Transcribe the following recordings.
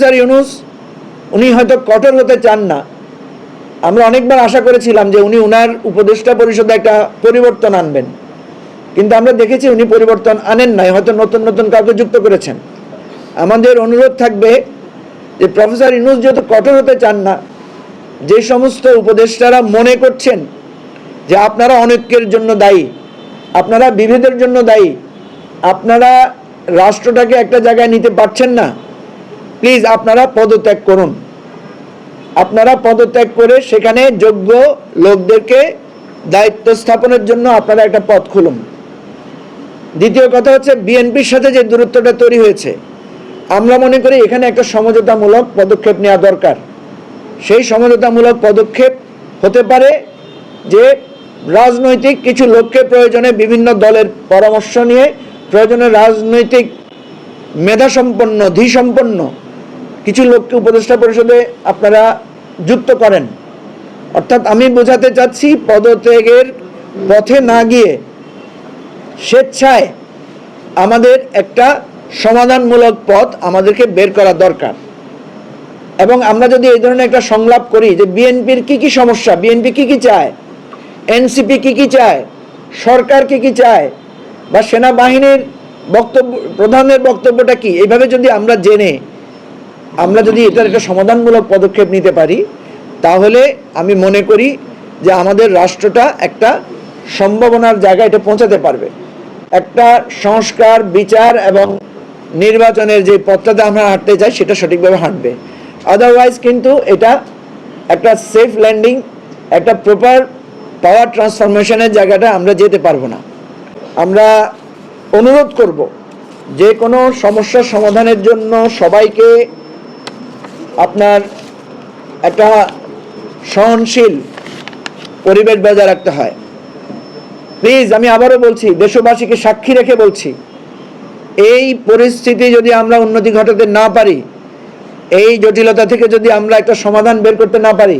Professor Yunus, উনি হয়তো কঠোর হতে চান না। আমরা অনেকবার আশা করেছিলাম যে উনি উনার উপদেষ্টা পরিষদে একটা পরিবর্তন আনবেন। কিন্তু আমরা দেখেছি উনি পরিবর্তন আনেন নাই, হয়তো নতুন নতুন কাউকে যুক্ত করেছেন। আমাদের অনুরোধ থাকবে যে প্রফেসর ইউনুস যেহেতু কঠোর হতে চান না, যে সমস্ত উপদেষ্টারা মনে করছেন যে আপনারা অনেকের জন্য দায়ী, আপনারা বিভেদের জন্য দায়ী, আপনারা রাষ্ট্রটাকে একটা জায়গায় নিতে পারছেন না প্লিজ আপনারা পদত্যাগ করুন। আপনারা পদত্যাগ করে সেখানে যোগ্য লোকদেরকে দায়িত্ব স্থাপনের জন্য আপনারা একটা পথ খুলুন। দ্বিতীয় কথা হচ্ছে, বিএনপির সাথে যে দূরত্বটা তৈরি হয়েছে, আমরা মনে করি এখানে একটা সমঝোতামূলক পদক্ষেপ নেওয়া দরকার। সেই সমঝোতামূলক পদক্ষেপ হতে পারে যে রাজনৈতিক কিছু লোককে প্রয়োজনে বিভিন্ন দলের পরামর্শ নিয়ে, প্রয়োজনে রাজনৈতিক মেধাসম্পন্ন ধীসম্পন্ন কিছু লোককে উপদেষ্টা পরিষদে আপনারা যুক্ত করেন। অর্থাৎ আমি বোঝাতে চাচ্ছি পদত্যাগের পথে না গিয়ে স্বেচ্ছায় আমাদের একটা সমাধানমূলক পথ আমাদেরকে বের করা দরকার। এবং আমরা যদি এই ধরনের একটা সংলাপ করি যে বিএনপির কি কি সমস্যা, বিএনপি কি কি চায়, এনসিপি কি কি চায়, সরকার কি কি চায়, বা সেনাবাহিনীর বক্তব্য, প্রধানের বক্তব্যটা কি, এইভাবে যদি আমরা জেনে আমরা যদি এটার একটা সমাধানমূলক পদক্ষেপ নিতে পারি, তাহলে আমি মনে করি যে আমাদের রাষ্ট্রটা একটা সম্ভাবনার জায়গায় এটা পৌঁছাতে পারবে। একটা সংস্কার, বিচার এবং নির্বাচনের যে পথটাতে আমরা হাঁটতে চাই সেটা সঠিকভাবে হাঁটবে। আদারওয়াইজ কিন্তু এটা একটা সেফ ল্যান্ডিং একটা প্রপার পাওয়ার ট্রান্সফরমেশনের জায়গাটা আমরা যেতে পারব না। আমরা অনুরোধ করব যে কোনো সমস্যার সমাধানের জন্য সবাইকে আপনার একটা সহনশীল পরিবেশ বজায় রাখতে হয়। প্লিজ আমি আবারও বলছি, দেশবাসীকে সাক্ষী রেখে বলছি, এই পরিস্থিতি যদি আমরা উন্নতি ঘটাতে না পারি, এই জটিলতা থেকে যদি আমরা একটা সমাধান বের করতে না পারি,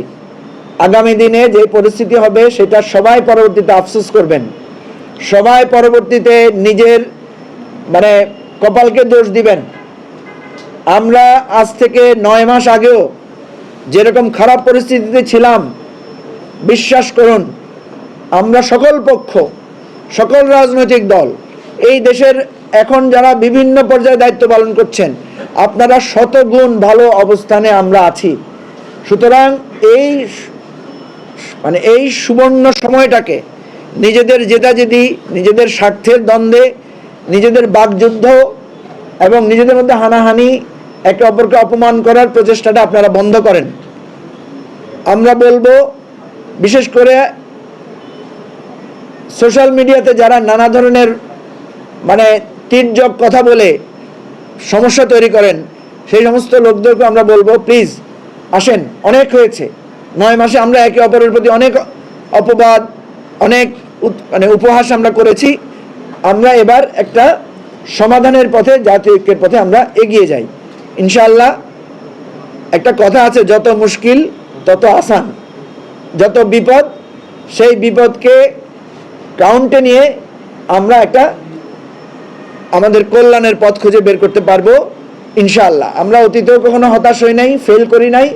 আগামী দিনে যে পরিস্থিতি হবে সেটা সবাই পরবর্তীতে আফসোস করবেন। সবাই পরবর্তীতে নিজের মানে কপালকে দোষ দিবেন। আমরা আজ থেকে নয় মাস আগেও যেরকম খারাপ পরিস্থিতিতে ছিলাম, বিশ্বাস করুন, আমরা সকল পক্ষ, সকল রাজনৈতিক দল, এই দেশের এখন যারা বিভিন্ন পর্যায়ে দায়িত্ব পালন করছেন, আপনারা শতগুণ ভালো অবস্থানে আমরা আছি। সুতরাং এই মানে এই সুবর্ণ সময়টাকে নিজেদের জেদাজেদি নিজেদের স্বার্থের দ্বন্দ্বে, নিজেদের বাকযুদ্ধ এবং নিজেদের মধ্যে হানাহানি একে অপরকে অপমান করার প্রচেষ্টাটা আপনারা বন্ধ করেন। আমরা বলব, বিশেষ করে সোশ্যাল মিডিয়াতে যারা নানা ধরনের মানে তির্যক কথা বলে সমস্যা তৈরি করেন, সেই সমস্ত লোকদেরকে আমরা বলব, প্লিজ, আসেন। অনেক হয়েছে। নয় মাসে আমরা একে অপরের প্রতি অনেক অপবাদ, অনেক মানে উপহাস আমরা করেছি। আমরা এবার একটা সমাধানের পথে, জাতীয় ঐক্যের পথে আমরা এগিয়ে যাই। ইনশাআল্লাহ, একটা কথা আছে, যত মুশকিল, তত আসান। যত বিপদ, সেই বিপদকে কাউন্টে নিয়ে আমরা একটা আমাদের কল্যাণের পথ খুঁজে বের করতে পারব, ইনশাআল্লাহ। আমরা অতীতেও কখনো হতাশ হই নাই ফেল করি নাই,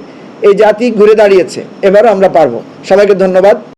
এই জাতি ঘুরে দাঁড়িয়েছে, এবারও আমরা পারব। সবাইকে ধন্যবাদ।